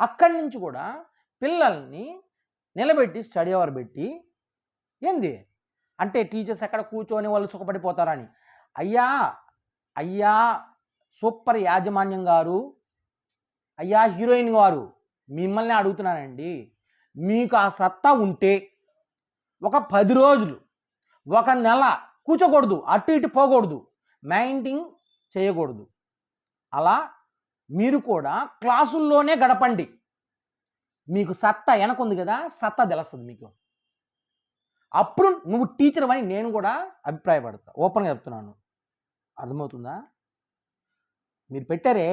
అక్కడి నుంచి కూడా పిల్లల్ని నిలబెట్టి స్టడీ అవర్ పెట్టి ఏంది? అంటే టీచర్స్ ఎక్కడ కూర్చొని వాళ్ళు సుఖపడిపోతారని. అయ్యా అయ్యా సూపర్ యాజమాన్యం గారు అయ్యా హీరోయిన్ గారు మిమ్మల్ని అడుగుతున్నానండి. మీకు ఆ సత్తా ఉంటే ఒక పది రోజులు ఒక నెల కూర్చోకూడదు అటు ఇటు పోకూడదు మైంటింగ్ చేయకూడదు. అలా మీరు కూడా క్లాసుల్లోనే గడపండి. మీకు సత్తా వెనకుంది కదా సత్తా తెలుస్తుంది మీకు. అప్పుడు నువ్వు టీచర్ అని నేను కూడా అభిప్రాయపడతా ఓపెన్గా చెప్తున్నాను. అర్థమవుతుందా? మీరు పెట్టారే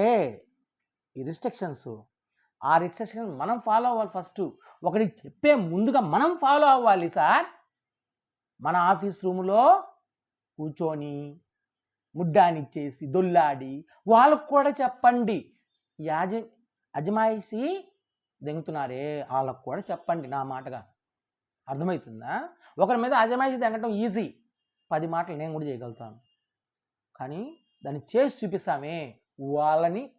ఈ రిస్ట్రిక్షన్స్ ఆ రిస్ట్రిక్షన్ మనం ఫాలో అవ్వాలి ఫస్ట్ ఒకటి చెప్పే ముందుగా మనం ఫాలో అవ్వాలి సార్ మన ఆఫీస్ రూమ్లో కూర్చొని ముడ్డానిచ్చేసి దొల్లాడి వాళ్ళకు కూడా చెప్పండి. యాజ అజమాయిషి దెంగుతున్నారే వాళ్ళకు కూడా చెప్పండి నా మాటగా. అర్థమవుతుందా ఒకరి మీద అజమాయిషి దెంగటం ఈజీ. పది మాటలు నేను కూడా చేయగలుగుతాను. కానీ దాన్ని చేసి చూపిస్తామే వాళ్ళని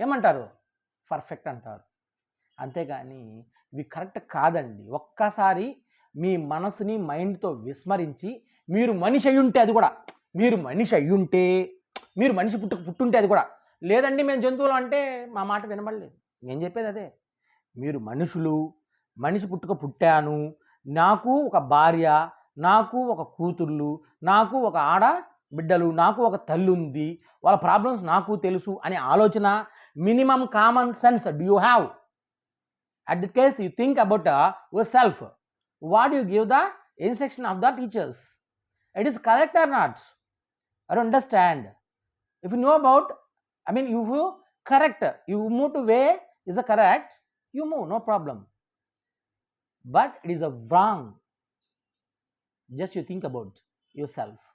ఏమంటారు? పర్ఫెక్ట్ అంటారు. అంతేగాని ఇవి కరెక్ట్ కాదండి. ఒక్కసారి మీ మనసుని మైండ్తో విస్మరించి మీరు మనిషి అయ్యుంటే ఉంటే అది కూడా మీరు మనిషి అయ్యుంటే ఉంటే మీరు మనిషి పుట్టు పుట్టుంటే అది కూడా లేదండి మేము జంతువులు అంటే మా మాట వినబడలేదు. నేను చెప్పేది అదే. మీరు మనుషులు మనిషి పుట్టుక పుట్టాను నాకు ఒక భార్య నాకు ఒక కూతుర్లు నాకు ఒక ఆడ బిడ్డలు నాకు ఒక తల్లి ఉంది వాళ్ళ ప్రాబ్లమ్స్ నాకు తెలుసు అనే ఆలోచన minimum common sense. Do you have at the case you think about yourself what you give the instruction of the teachers it is correct or not I understand if you know about I mean, if you correct, you move to way is a correct, you move, no problem. But it is a wrong. Just you think about yourself.